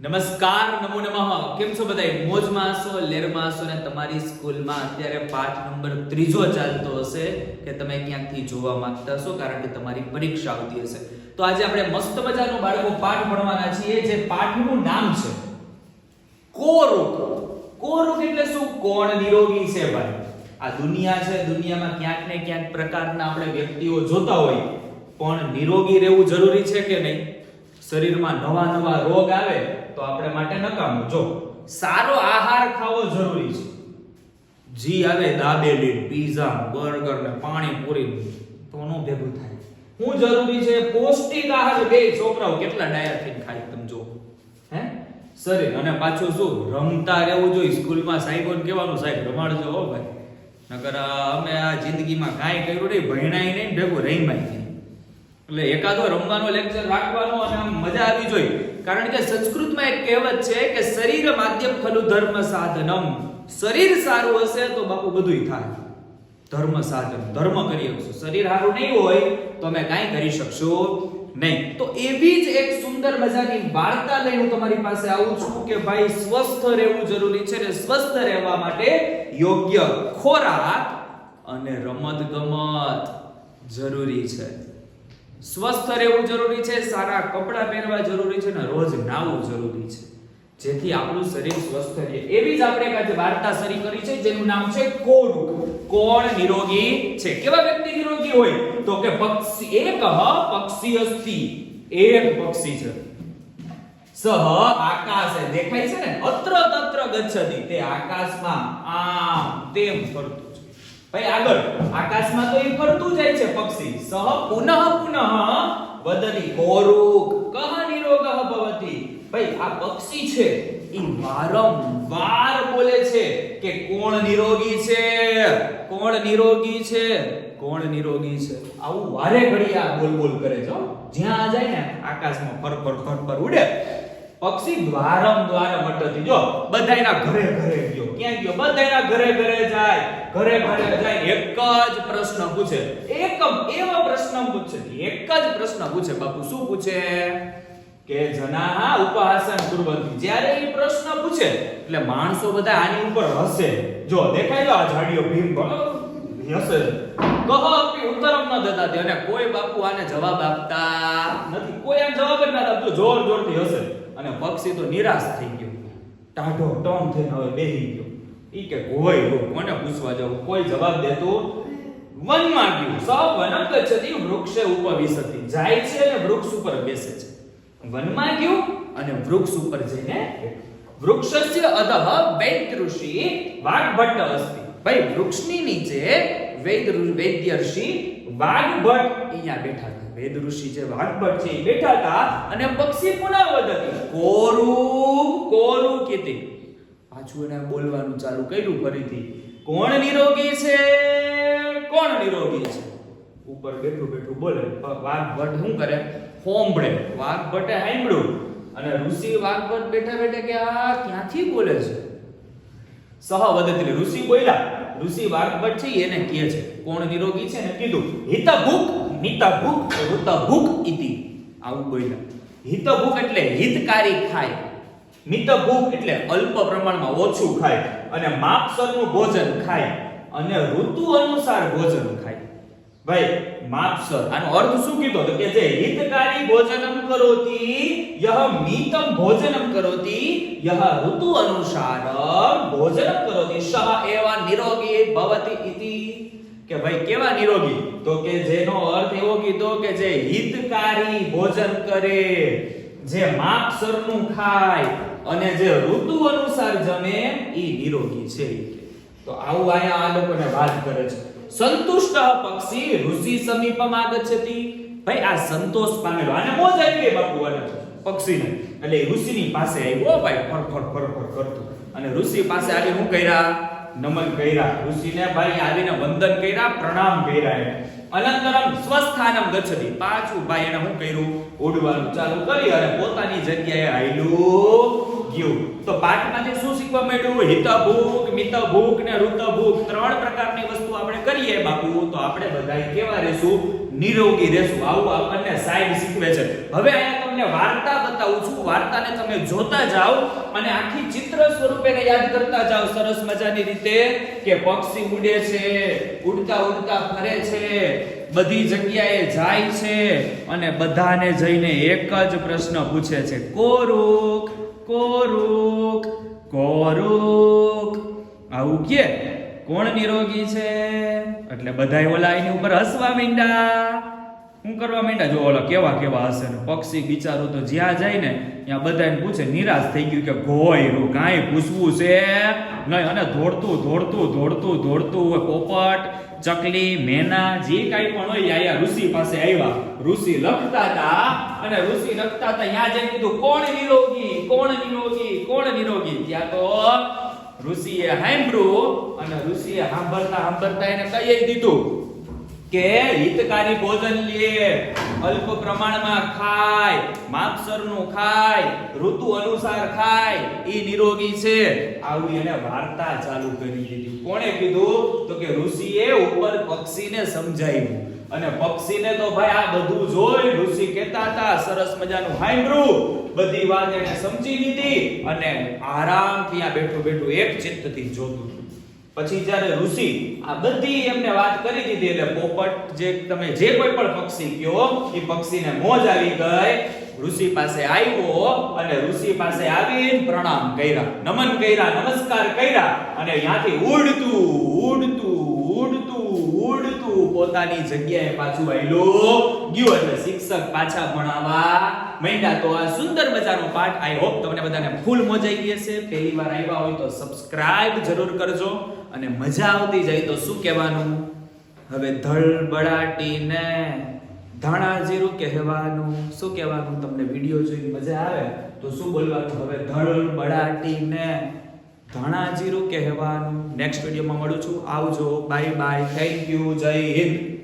નમસ્કાર, નમો નમઃ. કેમ છો બધા મોજમાં હશો, લેરમાં હશો ને તમારી સ્કૂલમાં અત્યારે પાઠ નંબર ત્રીજો ચાલતો હશે કે તમે ક્યાંકથી જોવા માંગતા હશો કારણ કે તમારી પરીક્ષા આવતી હશે. તો આજે આપણે મસ્ત મજાનો બાળકો પાઠ ભણવાના છીએ જે પાઠનું નામ છે. કોરોગ કોરોગ એટલે શું? કોણ નિરોગી છે ભાઈ? આ દુનિયા છે, દુનિયામાં ક્યાંક ને ક્યાંક પ્રકારના આપણે વ્યક્તિઓ જોતા હોય. પણ નિરોગી રહેવું જરૂરી છે કે નહીં? શરીરમાં નવા નવા રોગ આવે તો આપણે માટે નકામું. જો સારો આહાર ખાવો જરૂરી છે. જી આવે દાબેલી પીઝા, બર્ગર ને પાણીપુરી તો નો ભેગું થાય. હું જરૂરી છે પૌષ્ટિક આહાર. બે છોકરાઓ કેટલા ડાયા થઈને ખાય તમે જો હે? શરીર. અને પાછું શું? રમતા રહેવું જોઈએ. સ્કૂલમાં સાહેબોને કહેવાનું, સાહેબ, રમાડજો હો ભાઈ. નકર અમે આ જિંદગીમાં કાંઈ કર્યું નહીં ભણાય નહીં ભેગું રહીમાય નહીં એટલે એકાદો રમવાનો લેક્ચર રાખવાનો અને મજા આવી જોઈએ કારણ કે સંસ્કૃતમાં એક કહેવત છે કે શરીર માધ્યમ ખલુ ધર્મ સાધનમ. શરીર સારું હશે તો બાપુ બધુંય થાય. ધર્મ સાધન, ધર્મ કરી શકશો. શરીર સારું નહીં હોય તો અમે કાંઈ કરી શકશો નહીં. તો એવી જ એક સુંદર મજાની વાર્તા લઈ હું તમારી પાસે આવું છું કે ભાઈ સ્વસ્થ રહેવું જરૂરી છે ને સ્વસ્થ રહેવા માટે યોગ્ય ખોરાક અને રમત ગમત જરૂરી છે. સ્વસ્થ રહેવું જરૂરી છે, સારા કપડાં પહેરવા જરૂરી છે અને રોજ નાવું જરૂરી છે. જેથી આપણું શરીર સ્વસ્થ રહે. એવી જ આપણે આજે વાર્તા શરી કરી છે, જેનું નામ છે કોણ? કોણ નિરોગી છે? કેવા વ્યક્તિ નિરોગી હોય? તો કે પક્ષી, એક પક્ષી અસ્થિ એક પક્ષી છે. સહ આકાશે દેખાય છે ને? અત્ર તત્ર ગચ્છતિ તે આકાશમાં આમ તેમ ફરતું. ભાઈ, આગળ. આકાશમાં તો એ ફરતું જાય છે પક્ષી. સહ પુનઃ પુનઃ વદતી કોરુક કહ નિરોગહ ભવતી? ભાઈ, આ પક્ષી છે, એ વારંવાર બોલે છે કે કોણ નિરોગી છે? કોણ નિરોગી છે? કોણ નિરોગી છે? આવું વારે ઘડી આ બોલ બોલ કરે છે જ્યાં જ્યાં જાય ને, આકાશમાં ફર ફર ફર ફર ઉડે. પક્ષી દ્વારમ દ્વારમ અટતી જો, બધાયના ઘરે ઘરે ગયો. ક્યાં ગયો? બધાયના ઘરે ઘરે જાય. ઘરે ઘરે જાય. એક જ પ્રશ્ન પૂછે. એકમ એવો પ્રશ્ન પૂછે. એક જ પ્રશ્ન પૂછે. બાપુ, શું પૂછે? કે જનાહા ઉપહાસન કુર્વંતી. જ્યારે એ પ્રશ્ન પૂછે, એટલે માણસો બધા આની ઉપર હસે. જો, દેખાય આ ઝાડીઓ ભીમ પણ હસે. કહો કે ઉત્તરમ ન દેતા અને કોઈ બાપુ આને જવાબ આપતા નથી. કોઈ આમ જવાબ જ ન આપતું. જોર જોરથી હસે. અને પક્ષી તો નિરાશ થઈ ગયો. ટાઢો ટોમ થઈને હવે બેસી ગયો. ઈ કે હોય હો, કોને પૂછવા જવું કોઈ જવાબ દેતું વનમાં ગયું. સ વનમ ગચ્છતી વૃક્ષે ઉપવિશતિ જાય છે અને વૃક્ષ ઉપર બેસે છે. વનમાં ગયું અને વૃક્ષ ઉપર જઈને વૃક્ષસ્ય અધઃ ઋષિ વાગ્ભટ્ટ અસ્તિ ભાઈ, વૃક્ષની નીચે વૈદ વૈદ્ય ઋષિ વાગ્ભટ્ટ. અહીંયા બેઠા હતા. વેદ ઋષિ જે વાગ્ભટ્ટ છે એ બેઠા હતા અને પક્ષી પુનઃવદતી કોરું કોરું કીધી પાછું એને બોલવાનું ચાલુ કર્યું ફરીથી. કોણ નિરોગી છે? કોણ નિરોગી છે? ઉપર બેઠું બેઠું બોલે. વાઘભટ્ટ શું કરે? હોંભળે. વાઘભટ્ટે સાંભળ્યું અને ઋષિ વાઘભટ્ટ બેઠા બેઠા કે આ ક્યાંથી બોલે છે? સહવદતી ઋષિ બોલ્યા. ઋષિ વાઘભટ્ટ છે, એને કહે છે, કોણ નિરોગી છે? ને કીધું, હિતભુક નિતભુક ઋતભુક ઇતિ. આવું બોલ્યા. હિતભુક એટલે હિતકારી ખાય. મિતભૂખ એટલે અલ્પ પ્રમાણમાં ઓછું ખાય. અને માપસરનું ભોજન ખાય. અને ઋતુ અનુસાર ભોજન ખાય. ભાઈ માપસર આનો અર્થ શું કીધો? તો કે જે હિતકારી ભોજનમ કરોતી, યહ મિતમ ભોજનમ કરોતી, યહ ઋતુ અનુસાર ભોજનમ કરોતી, સહ એવા નિરોગી ભવતી ઇતિ. કે ભાઈ, કેવા નિરોગી? તો કે જેનો અર્થ એવો કીધો કે જે હિતકારી ભોજન કરે, જે માપસરનું ખાય અને જે ઋતુ અનુસાર જમે એ નિરોગી છે. તો આવું આયા આ લોકોને વાત કરે છે. સંતુષ્ટ પક્ષી ઋષિ સમીપમ આગચ્છતિ. ભાઈ, આ સંતોષ પામેલો. આને મોજ આવી બાપુ આને પક્ષીને. એટલે ઋષિની પાસે આવ્યો ભાઈ ફર ફર ફર ફર કરતો અને ઋષિ પાસે આવી શું કર્યા? નમન કર્યા. ઋષિને ભાઈ આવીને વંદન કર્યા, પ્રણામ કર્યા એને. અનંતરમ સ્વસ્થાનમ ગચ્છતિ. પાછું ભાઈ એને શું કર્યું? ઉડવાનું ચાલુ કરી અને પોતાની જગ્યાએ હાલ્યું. ગયું. તો પાઠમાંથી શું શીખવા મળ્યું હિતભૂખ મિતભૂખ ને ઋતભૂખ ત્રણ પ્રકારની વસ્તુ આપણે કરીએ બાપુ, તો આપણે બધા કેવા રહેશું? નિરોગી રહેશું. આવું આપણને સાહેબ શીખવે છે. હવે અહીંયા તમને વાર્તા બતાવું છું. વાર્તાને તમે જોતા જાઓ અને આખી ચિત્ર સ્વરૂપે યાદ કરતા જાઓ. સરસ મજાની રીતે કે પક્ષી ઉડે છે, ઉડતા ઉડતા ફરે છે, બધી જગ્યાએ જાય છે અને બધાને જઈને એક જ પ્રશ્ન પૂછે છે. કોરુક કોરુક કોરુક. આવું કે કોણ નિરોગી છે? એટલે બધાય ઓલા એની ઉપર હસવા માંડ્યા હું કરવા માંડ્યા? જો ઓલા કેવા કેવા હશે ને? પક્ષી બિચારું તો જ્યાં જાય ને, ત્યાં બધાને પૂછે, નિરાશ થઈ ગયું કે ગોયરું કાંઈ પૂછવું છે? નહીં, અને દોડતું દોડતું દોડતું દોડતું હોય પોપટ, ચકલી, મેના, જે કાંઈ પણ હોય આયા ઋષિ પાસે આવ્યા ઋષિ લખતા હતા, અને ઋષિ લખતા હતા, ત્યાં જઈને કીધું, કોણ નિરોગી? કોણ નિરોગી? કોણ નિરોગી? ત્યાં તો ઋષિએ સાંભળ્યું અને ઋષિએ સાંભળતા સાંભળતા એને કહી દીધું કે હિતકારી ભોજન લે, અલ્પ પ્રમાણમાં ખાય, માપસરનું ખાય, ઋતુ અનુસાર ખાય, એ નિરોગી છે. આવી એને વાર્તા ચાલુ કરી દીધી. કોણે કીધું? તો કે ઋષિએ ઉપર પક્ષીને સમજાવ્યું. અને પક્ષીને તો ભાઈ આ બધું જોઈ ઋષિ કહેતા હતા, સરસ મજાનું સાંભળ્યું બધી વાત એને સમજી લીધી અને આરામથી આ બેઠું બેઠું એક ચિત્તથી જોતું પછી જ્યારે ઋષિ આ બધી એમને વાત કરી દીધી એટલે પોપટ જે તમે જે કોઈ પણ પક્ષી કયો, એ પક્ષીને મોજ આવી ગઈ. ઋષિ પાસે આવ્યો અને ઋષિ પાસે આવીને પ્રણામ કર્યા. નમન કર્યા, નમસ્કાર કર્યા અને ત્યાંથી ઉડતું ઉડતું ઉડતું ઉડતું પોતાની જગ્યાએ પાછું આયલો. ગયું એટલે શિક્ષક પાછા ભણાવવા. માંડ્યા તો આ સુંદર મજાનો પાઠ. આઈ હોપ તમને બધાને ફૂલ મોજાઈ ગઈ હશે. પહેલી વાર આવ્યા હોય તો સબસ્ક્રાઇબ જરૂર કરજો. અને મજા આવતી જાય તો શું કહેવાનું? હવે ધળ બળાટીને ધાણા જીરું કહેવાનું. શું કહેવાનું? તમને વીડિયો જોઈને મજા આવે? તો શું બોલવાનું? હવે ધળ બળાટીને ધાણા કહેવાનું નેક્સ્ટ વિડીયોમાં મળું છું. આવજો. બાય બાય થેન્ક યુ જય હિન્દ.